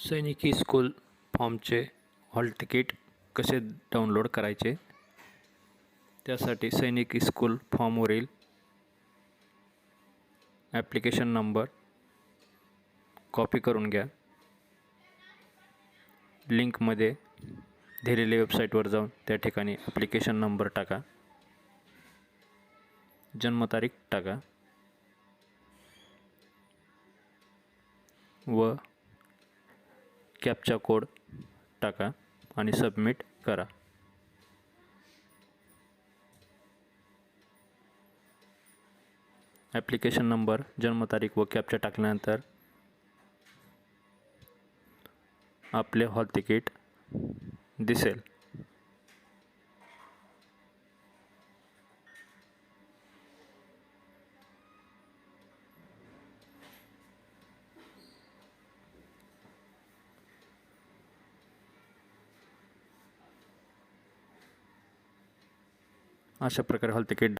सैनिकी स्कूल फॉर्मचे hall ticket कसे डाउनलोड करायचे? त्यासाठी सैनिकी स्कूल फॉर्मवरील ॲप्लिकेशन नंबर कॉपी करून घ्या. लिंकमध्ये दिलेल्या वेबसाईटवर जाऊन त्या ठिकाणी ॲप्लिकेशन नंबर टाका. जन्मतारीख टाका. व कॅपचा कोड टाका आणि सबमिट करा. ॲप्लिकेशन नंबर जन्मतारीख व कॅपचा टाकल्यानंतर आपले हॉल तिकीट दिसेल. अशा प्रकारे हॉल तिकीट